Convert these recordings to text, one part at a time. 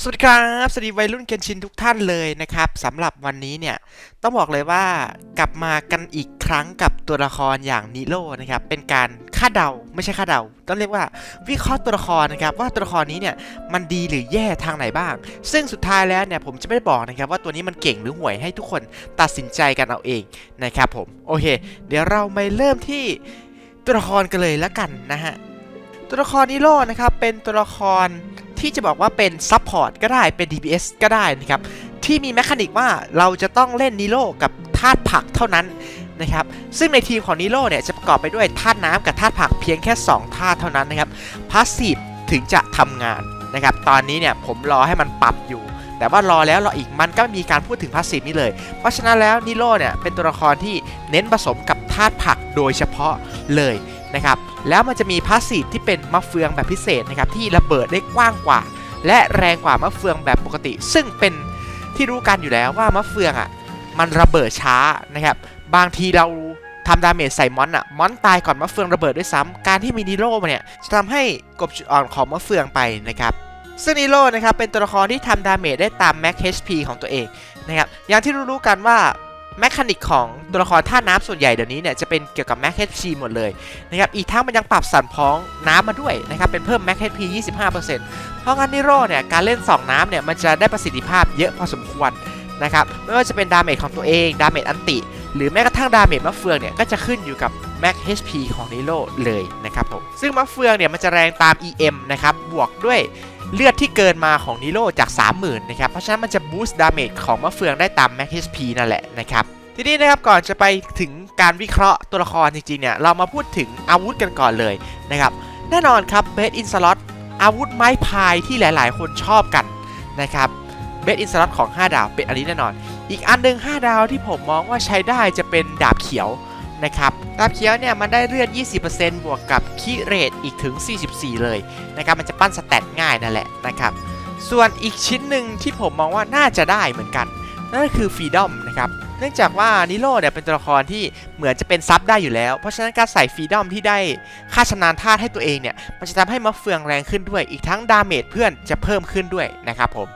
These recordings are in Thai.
สวัสดีครับสวัสดีวัยรุ่นเกนชินทุกท่านเลยนะครับสำหรับวันนี้เนี่ยต้องบอกเลยว่ากลับมากันอีกครั้งกับตัวละครอย่างนิโร่นะครับเป็นการคาดเดาไม่ใช่คาดเดา ต้องเรียกว่าวิเคราะห์ตัวละครนะครับว่าตัวละครนี้เนี่ยมันดีหรือแย่ทางไหนบ้าง ซึ่งสุดท้ายแล้วเนี่ยผมจะไม่ได้บอกนะครับว่าตัวนี้มันเก่งหรือห่วยให้ทุกคนตัดสินใจกันเอาเองนะครับผมโอเค เดี๋ยวเราไปเริ่มที่ตัวละครกันเลยละกันนะฮะตัวละครนิโร่นะครับเป็นตัวละคร ที่จะบอกว่าเป็นซับพอร์ตก็ได้เป็น DPS ก็ได้นะครับที่มีแมคานิกว่าเราจะต้องเล่นนิโร่กับธาตุผักเท่านั้นนะครับซึ่งในทีมของนิโร่เนี่ยจะประกอบไปด้วยธาตุน้ำกับธาตุผักเพียงแค่2ธาตุเท่านั้นนะครับพาสซีฟถึงจะทำงานนะครับตอนนี้เนี่ยผมรอให้มันปรับอยู่ แต่ว่ารอแล้วรออีกมันก็ไม่มีการพูดถึงพาสซีฟนี้เลย เพราะฉะนั้นแล้วนิโร่เนี่ยเป็นตัวละครที่เน้นผสมกับธาตุผักโดยเฉพาะเลยนะครับ แล้วมันจะมีพาสซีฟที่เป็นมะเฟืองแบบพิเศษนะครับที่ระเบิดได้กว้างกว่า และแรงกว่ามะเฟืองแบบปกติ ซึ่งเป็นที่รู้กันอยู่แล้วว่ามะเฟืองอะมันระเบิดช้านะครับบางทีเราทำดาเมจใส่มอนอะมอนตายก่อนมะเฟืองระเบิดด้วยซ้ำการที่มีนิโร่มาเนี่ยจะทำให้กบจุดอ่อนของมะเฟืองไปนะครับซึ่งนิโร่นะครับเป็นตัวละครที่ทำดาเมจได้ตามแม็ก HP ของตัวเองนะครับอย่างที่รู้ๆกันว่า แมคานิกของตัวละครท่าน้ำส่วนใหญ่เดี๋ยวนี้เนี่ยจะเป็นเกี่ยวกับแม็ก HP หมดเลยนะครับอีกทั้งมันยังปรับสั่นพ้องน้ำมาด้วยนะครับเป็นเพิ่มแม็ก HP 25%เพราะงั้นนิโร่เนี่ยการเล่น 2 น้ำเนี่ยมันจะได้ประสิทธิภาพเยอะพอสมควรนะครับไม่ว่าจะเป็นดาเมจของตัวเองดาเมจอันติ หรือแม้กระทั่งดาเมจมะเฟืองเนี่ยก็จะขึ้นอยู่กับแม็ก HP ของนิโร่เลยนะครับผมซึ่งมะเฟืองเนี่ยมันจะแรงตาม EM นะครับบวกด้วยเลือดที่เกินมาของนิโร่จาก 30,000นะครับเพราะฉะนั้นมันจะบูสต์ดาเมจของมะเฟืองได้ตามแม็ก HP นั่นแหละนะครับทีนี้นะครับก่อนจะไปถึงการวิเคราะห์ตัวละครจริงๆเนี่ยเรามาพูดถึงอาวุธกันก่อนเลยนะครับแน่นอนครับเบสอินสล็อตอาวุธไม้พายที่หลายๆ คนชอบกันนะครับเบสอินสลัตของ 5 ดาวเป็นอันนี้แน่นอน อีกอันหนึ่ง5ดาวที่ผมมองว่าใช้ได้จะเป็นดาบเขียวนะครับดาบเขียวเนี่ยมันได้เลือด 20%บวกกับคีเรทอีกถึง 44 เลยนะครับมันจะปั้นสแตทง่ายนั่นแหละนะครับส่วนอีกชิ้นหนึ่งที่ผมมองว่าน่าจะได้เหมือนกัน นั่นก็คือฟรีดอมนะครับเนื่องจากว่านิโร่เนี่ยเป็นตัวละครที่เหมือนจะเป็นซับได้อยู่แล้ว เพราะฉะนั้นการใส่ฟรีดอมที่ได้ค่าชำนาญธาตุให้ตัวเองเนี่ยมันจะทำให้มะเฟืองแรงขึ้นด้วย อีกทั้งดาเมจเพื่อนจะเพิ่มขึ้นด้วยนะครับผม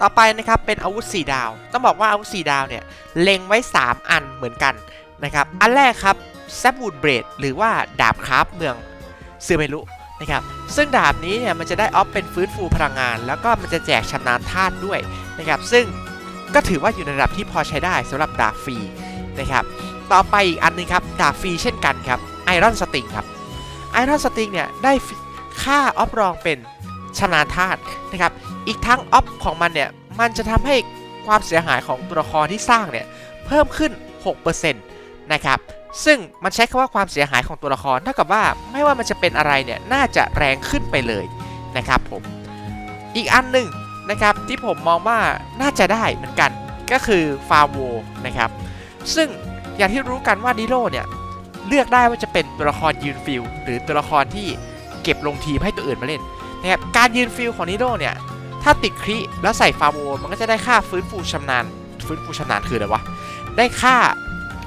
ต่อไปนะครับเป็นอาวุธ 4 ดาว ต้องบอกว่าอาวุธ 4 ดาวเนี่ยเล็งไว้ 3 อันเหมือนกันนะครับ อันแรกครับแซบวูดเบรดหรือว่าดาบคราฟเมืองซึเมรุนะครับซึ่งดาบนี้เนี่ยมันจะได้ออฟเป็นฟื้นฟูพลังงาน แล้วก็มันจะแจกชำนาญธาตุด้วยนะครับซึ่งก็ถือว่าอยู่ในระดับที่พอใช้ได้สำหรับดาบฟรีนะครับต่อไปอีกอันหนึงครับดาบฟรีเช่นกันครับไอรอนสติงครับไอรอนสติงเนี่ยได้ค่าออฟรองเป็นชำนาญธาตุนะครับ อีกทั้งออฟของมันเนี่ย มันจะทำให้ความเสียหายของตัวละครที่สร้างเนี่ย เพิ่มขึ้น 6%นะครับ ซึ่งมันใช้คำว่าความเสียหายของตัวละครเท่ากับว่าไม่ว่ามันจะเป็นอะไรเนี่ย น่าจะแรงขึ้นไปเลยนะครับผม อีกอันหนึ่งนะครับที่ผมมองว่าน่าจะได้เหมือนกันก็คือฟาโวนะครับ ซึ่งอย่างที่รู้กันว่าดิโลเนี่ย เลือกได้ว่าจะเป็นตัวละครยืนฟิลหรือตัวละครที่เก็บลงทีมให้ตัวอื่นมาเล่นนะครับการยืนฟิลของนิโลเนี่ย ถ้าติดคริแล้วใส่ฟาโวมันก็จะได้ค่าฟื้นฟูชำนาญ ฟื้นฟูชำนาญคืออะไรวะ ได้ค่า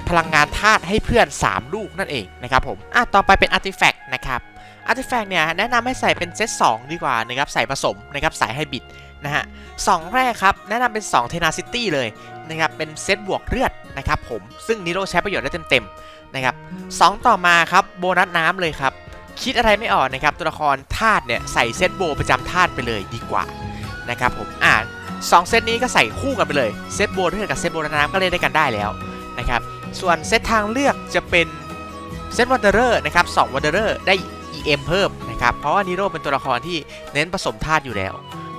พลังงานธาตุให้เพื่อน 3 ลูกนั่นเองนะครับผม อะ ต่อไปเป็นอาร์ติแฟกต์นะครับ อาร์ติแฟกต์เนี่ยแนะนำให้ใส่เป็นเซต2ดีกว่านะครับ ใส่ผสมนะครับ ใส่ให้บิดนะฮะสองแรกครับ แนะนำเป็น 2 เทนาซิตี้เลยนะครับ เป็นเซตบวกเลือดนะครับผม ซึ่งนิโรใช้ประโยชน์ได้เต็มๆนะครับสองต่อมาครับโบนัสน้ำเลยครับคิดอะไรไม่ออกนะครับตัวละครธาตุเนี่ยใส่เซตโบประจำธาตุไปเลยดีกว่า นะครับผมอ่าสองเซตนี้ก็ใส่คู่กันไปเลยเซตโบเลือดกับเซตโบนน้ำก็เล่นได้กันได้แล้วนะครับส่วนเซตทางเลือกจะเป็นเซตวันเดอร์นะครับ2วันเดอร์ได้ EM เพิ่มนะครับเพราะว่านิโรเป็นตัวละครที่เน้นผสมธาตุอยู่แล้ว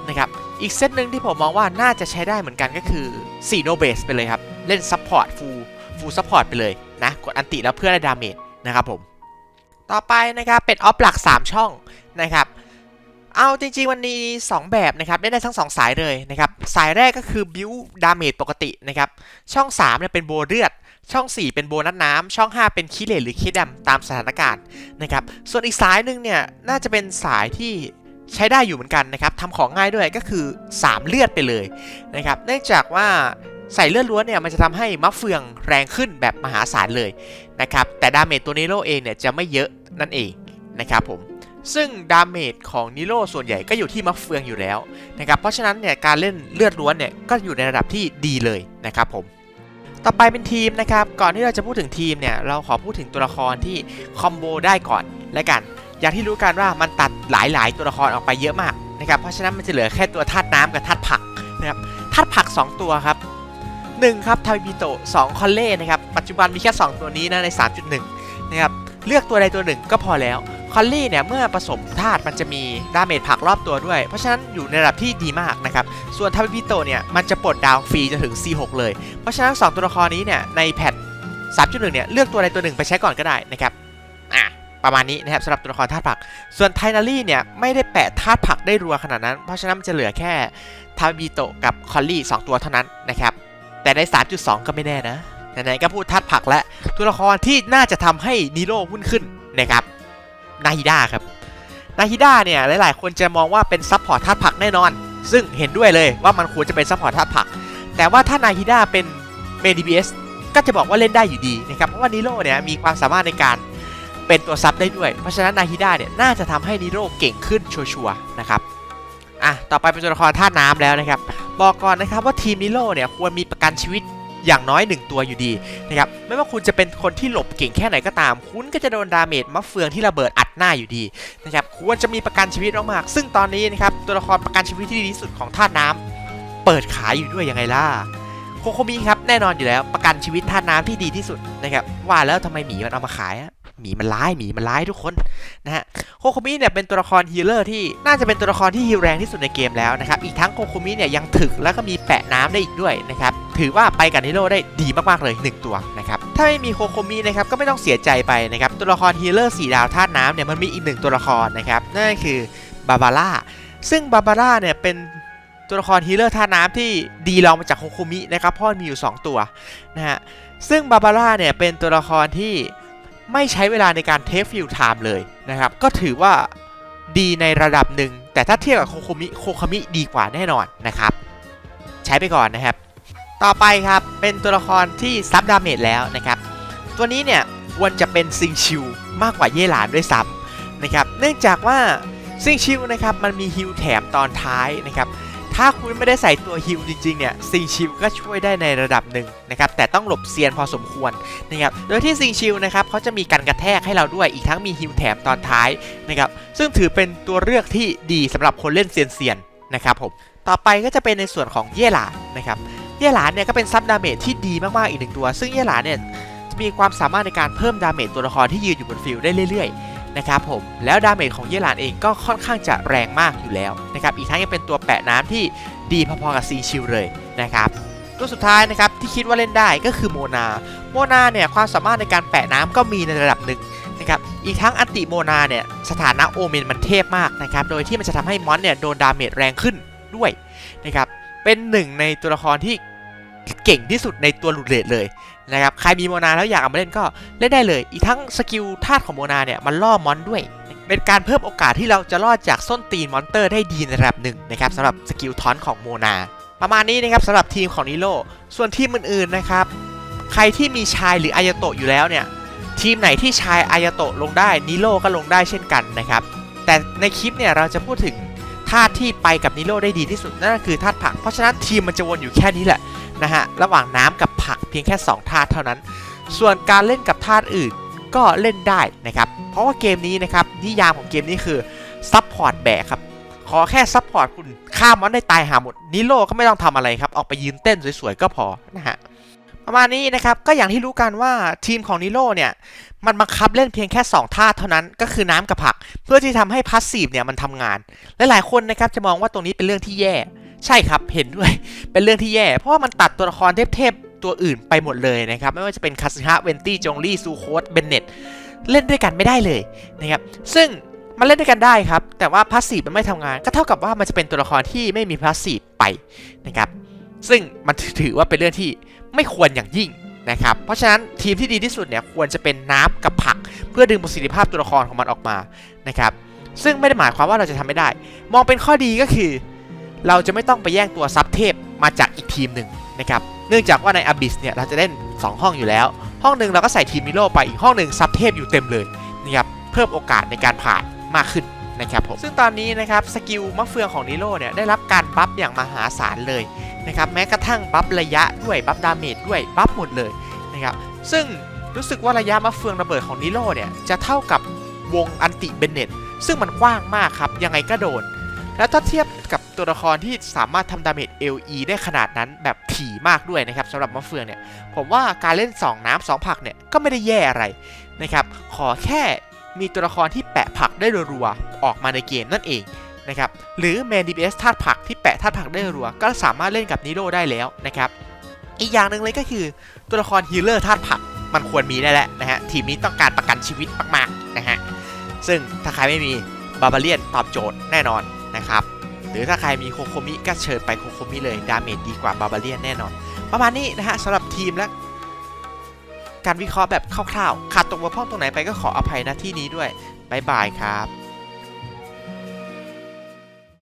นะครับอีกเซตหนึ่งที่ผมมองว่าน่าจะใช้ได้เหมือนกันก็คือ4โนเบสไปเลยครับ เล่นซัพพอร์ตฟูลฟูลซัพพอร์ตไปเลยนะกดอันติแล้วเพื่อได้ดาเมจนะครับผมต่อไปนะครับเป็นออฟหลัก 3 ช่องนะครับ เอาจริงๆวันนี้2แบบนะครับได้ได้ทั้ง 2 สายเลยนะครับสายแรกก็คือบิวดาเมจปกตินะครับช่อง3เนี่ยเป็นโบเลือด ช่อง 4 เป็นโบนัสน้ำช่อง 5 เป็นคิเลตหรือคิดดำตามสถานการณ์นะครับส่วนอีกสายหนึ่งเนี่ยน่าจะเป็นสายที่ใช้ได้อยู่เหมือนกันนะครับทำของง่ายด้วยก็คือ 3 เลือดไปเลยนะครับเนื่องจากว่าใส่เลือดล้วนเนี่ยมันจะทำให้มะเฟืองแรงขึ้นแบบมหาศาลเลยนะครับแต่ดาเมจตัวนิโรเองเนี่ยจะไม่เยอะนั่นเองนะครับผม ซึ่งดาเมจของนิโรส่วนใหญ่ก็อยู่ที่มะเฟืองอยู่แล้วนะครับเพราะฉะนั้นเนี่ยการเล่นเลือดล้วนเนี่ยก็อยู่ในระดับที่ดีเลยนะครับผมต่อไปเป็นทีมนะครับก่อนที่เราจะพูดถึงทีมเนี่ยเราขอพูดถึงตัวละครที่คอมโบได้ก่อนและกัน อย่างที่รู้กันว่ามันตัดหลายๆ ตัวละครออกไปเยอะมากนะครับเพราะฉะนั้นมันจะเหลือแค่ตัวธาตุน้ำกับธาตุผักนะครับธาตุผัก 2 ตัวครับ1ครับทาบิโตะ2คอลเล่นะครับปัจจุบันมีแค่ 2 ตัวนี้นะใน 3.1นะครับเลือกตัวใดตัวหนึ่งก็พอแล้ว คอลลี่เนี่ยเมื่อผสมธาตุมันจะมีดาเมจผักรอบตัวด้วย เพราะฉะนั้นอยู่ในระดับที่ดีมากนะครับ ส่วนทาบิโตเนี่ยมันจะปลดดาวฟรีจนถึง C6 เลย เพราะฉะนั้น 2 ตัวละครนี้เนี่ยในแพท3.1เนี่ยเลือกตัวใดตัวหนึ่งไปใช้ก่อนก็ได้นะครับอะประมาณนี้นะครับสำหรับตัวละครธาตุผัก ส่วนไทนารี่เนี่ยไม่ได้แปะธาตุผักได้รัวขนาดนั้น เพราะฉะนั้นมันจะเหลือแค่ทาบิโตกับคอลลี่ 2 ตัวเท่านั้นนะครับ แต่ใน 3.2 ก็ไม่แน่นะ ไหนๆก็พูดธาตุผักและ ตัวละครที่น่าจะทำให้นิโร่หุ้นขึ้นนะครับ นาฮิดาครับนาฮิดาเนี่ยหลาย ๆ คนจะมองว่าเป็นซับพอร์ตธาตุผักแน่นอน ซึ่งเห็นด้วยเลยว่ามันควรจะเป็นซัพพอร์ตธาตุผัก แต่ว่าถ้านาฮิดาเป็นเมดีบีเอสก็จะบอกว่าเล่นได้อยู่ดีนะครับเพราะว่านิโร่เนี่ยมีความสามารถในการเป็นตัวซับได้ด้วย เพราะฉะนั้นนาฮิดาเนี่ยน่าจะทำให้นิโร่เก่งขึ้นชัวร์ๆนะครับอะต่อไปเป็นตัวละครธาน้ำแล้วนะครับบอกก่อนนะครับว่าทีมนิโร่เนี่ยควรมีประกันชีวิต อย่างน้อย 1 ตัวอยู่ดีนะครับไม่ว่าคุณจะเป็นคนที่หลบเก่งแค่ไหนก็ตาม คุณก็จะโดนดาเมจมะเฟืองที่ระเบิดอัดหน้าอยู่ดีนะครับควรจะมีประกันชีวิตมากๆซึ่งตอนนี้นะครับตัวละครประกันชีวิตที่ดีที่สุดของธาตุน้ำเปิดขายอยู่ด้วยยังไงล่ะโคโคมิครับแน่นอนอยู่แล้วประกันชีวิตธาตุน้ำที่ดีที่สุดนะครับว่าแล้วทำไมหมีมันเอามาขายอะหมีมันร้ายหมีมันร้ายทุกคนนะฮะโคโคมิเนี่ยเป็นตัวละครฮีเลอร์ที่น่าจะเป็นตัวละครที่ฮีลแรงที่สุดในเกมแล้วนะครับอีกทั้งโคโคมิเนี่ยยังถึกแล้วก็มีแปะน้ำได้อีกด้วยนะครับ ถือว่าไปกับนิโร่ได้ดีมากๆเลย 1 ตัวนะครับถ้าไม่มีโคโคมินะครับก็ไม่ต้องเสียใจไปนะครับตัวละครฮีเลอร์4ดาวธาตุน้ำเนี่ยมันมีอีกหนึ่งตัวละครนะครับนั่นคือบาบาร่าซึ่งบาบาร่าเนี่ยเป็นตัวละครฮีเลอร์ธาตุน้ำที่ดีรองมาจากโคโคมินะครับเพราะมีอยู่ 2 ตัวนะฮะซึ่งบาบาร่าเนี่ยเป็นตัวละครที่ไม่ใช้เวลาในการเทคฟิลไทม์เลยนะครับก็ถือว่าดีในระดับหนึ่ง แต่ถ้าเทียบกับโคโคมิโคโคมิดีกว่าแน่นอนนะครับ ใช้ไปก่อนนะครับ ต่อไปครับเป็นตัวละครที่ซับดาเมจแล้วนะครับ ตัวนี้เนี่ยควรจะเป็นซิงชิวมากกว่าเย่หลานด้วยซ้ำนะครับเนื่องจากว่าซิงชิวนะครับมันมีฮิลแถมตอนท้ายนะครับถ้าคุณไม่ได้ใส่ตัวฮิลจริงๆเนี่ยซิงชิวก็ช่วยได้ในระดับหนึ่งนะครับแต่ต้องหลบเซียนพอสมควรนะครับโดยที่ซิงชิวนะครับเขาจะมีการกระแทกให้เราด้วยอีกทั้งมีฮิลแถมตอนท้ายนะครับซึ่งถือเป็นตัวเลือกที่ดีสำหรับคนเล่นเซียนๆนะครับผมต่อไปก็จะเป็นในส่วนของเย่หลานนะครับ เย่หลานเนี่ยก็เป็นซับดาเมจที่ดีมากๆอีกหนึ่งตัว ซึ่งเย่หลานเนี่ยจะมีความสามารถในการเพิ่มดาเมจตัวละครที่ยืนอยู่บนฟิลด์ได้เรื่อยๆนะครับผมแล้วดาเมจของเย่หลานเองก็ค่อนข้างจะแรงมากอยู่แล้วนะครับอีกทั้งยังเป็นตัวแปะน้ำที่ดีพอๆกับซีชิลเลยนะครับตัวสุดท้ายนะครับที่คิดว่าเล่นได้ก็คือโมนา โมนาเนี่ยความสามารถในการแปะน้ำก็มีในระดับหนึ่งนะครับอีกทั้งอันติโมนาเนี่ยสถานะโอเมนมันเทพมากนะครับโดยที่มันจะทำให้มอนเนี่ยโดนดาเมจแรงขึ้นด้วยนะครับ เป็นหนึ่งในตัวละครที่เก่งที่สุดในตัวหลุดเลดเลยนะครับใครมีโมนาแล้วอยากเอามาเล่นก็เล่นได้เลย อีกทั้งสกิลธาตุของโมนาเนี่ยมันล่อมอนด้วย เป็นการเพิ่มโอกาสที่เราจะรอดจากส้นตีนมอนเตอร์ได้ดีในระดับหนึ่งนะครับสำหรับสกิลทอนของโมนา ประมาณนี้นะครับสำหรับทีมของนิโรส่วนทีมอื่นๆนะครับใครที่มีชายหรืออายโตะอยู่แล้วเนี่ยทีมไหนที่ชายอายโตะลงได้นิโรก็ลงได้เช่นกันนะครับแต่ในคลิปเนี่ยเราจะพูดถึง ธาตุที่ไปกับนิโรได้ดีที่สุดนั่นก็คือธาตุผัก เพราะฉะนั้นทีมมันจะวนอยู่แค่นี้แหละนะฮะระหว่างน้ำกับผักเพียงแค่2ธาตุเท่านั้น ส่วนการเล่นกับธาตุอื่นก็เล่นได้นะครับเพราะว่าเกมนี้นะครับนิยามของเกมนี้คือซับพอร์ตแบกครับขอแค่ซับพอร์ตคุณฆ่ามอนได้ตายหาหมดนิโรก็ไม่ต้องทำอะไรครับออกไปยืนเต้นสวยๆก็พอนะฮะ ประมาณนี้นะครับ ก็อย่างที่รู้กันว่าทีมของนิโรเนี่ย มันบังคับเล่นเพียงแค่ 2 ท่าเท่านั้นก็คือน้ำกับผัก เพื่อที่ทำให้พาสซีฟเนี่ยมันทำงานและหลายคนนะครับจะมองว่าตรงนี้เป็นเรื่องที่แย่ ใช่ครับเห็นด้วย เป็นเรื่องที่แย่ เพราะว่ามันตัดตัวละครเทพๆตัวอื่นไปหมดเลยนะครับ ไม่ว่าจะเป็นคาสึฮะเวนตี้จงลี่ซูโคสเบนเน็ตเล่นด้วยกันไม่ได้เลยนะครับซึ่งมันเล่นด้วยกันได้ครับ แต่ว่าพาสซีฟมันไม่ทำงาน ก็เท่ากับว่ามันจะเป็นตัวละครที่ไม่มีพาสซีฟไปนะครับซึ่งมันถือว่าเป็นเรื่องที่ ไม่ควรอย่างยิ่งนะครับเพราะฉะนั้นทีมที่ดีที่สุดเนี่ยควรจะเป็นน้ำกับผัก เพื่อดึงประสิทธิภาพตัวละครของมันออกมานะครับซึ่งไม่ได้หมายความว่าเราจะทำไม่ได้ มองเป็นข้อดีก็คือ เราจะไม่ต้องไปแย่งตัวซับเทพมาจากอีกทีมหนึ่งนะครับเนื่องจากว่าใน Abyss เนี่ยเราจะเล่น 2 ห้องอยู่แล้ว ห้องหนึ่งเราก็ใส่ทีมมิโลไปอีกห้องหนึ่งซับเทพอยู่เต็มเลยนะครับเพิ่มโอกาสในการผ่านมากขึ้นนะครับผมซึ่งตอนนี้นะครับสกิลมะเฟืองของนิโรเนี่ยได้รับการบัฟอย่างมหาศาลเลย นะครับแม้กระทั่งบัฟระยะด้วยบัฟดาเมจด้วยบัฟหมดเลยนะครับซึ่งรู้สึกว่าระยะมะเฟืองระเบิดของนิโรเนี่ยจะเท่ากับวงอันติเบนเน็ตซึ่งมันกว้างมากครับ ยังไงก็โดน แล้วถ้าเทียบกับตัวละครที่สามารถทำดาเมจ LE ได้ขนาดนั้นแบบถี่มากด้วยนะครับสำหรับมะเฟืองเนี่ย ผมว่าการเล่น 2 น้ำ2ผักเนี่ย ก็ไม่ได้แย่อะไรนะครับ ขอแค่มีตัวละครที่แปะผักได้รัวๆออกมาในเกมนั่นเอง นะครับหรือแมน DPS ธาตุผักที่แปะธาตุผักได้รัว ก็สามารถเล่นกับนิโรได้แล้วนะครับอีกอย่างหนึ่งเลยก็คือตัวละครฮีเลอร์ธาตุผักมันควรมีได้แล้วนะฮะทีมนี้ต้องการประกันชีวิตมากๆนะฮะซึ่งถ้าใครไม่มีบาบาเลียนตอบโจทย์แน่นอนนะครับหรือถ้าใครมีโคโคมิก็เชิญไปโคโคมิเลยดาเมจดีกว่าบาบาเลียนแน่นอน ประมาณนี้นะฮะสำหรับทีมและการวิเคราะห์แบบคร่าวๆขาดตกบกพร่องตรงไหนไปก็ขออภัยณที่นี้ด้วยบายบายครับ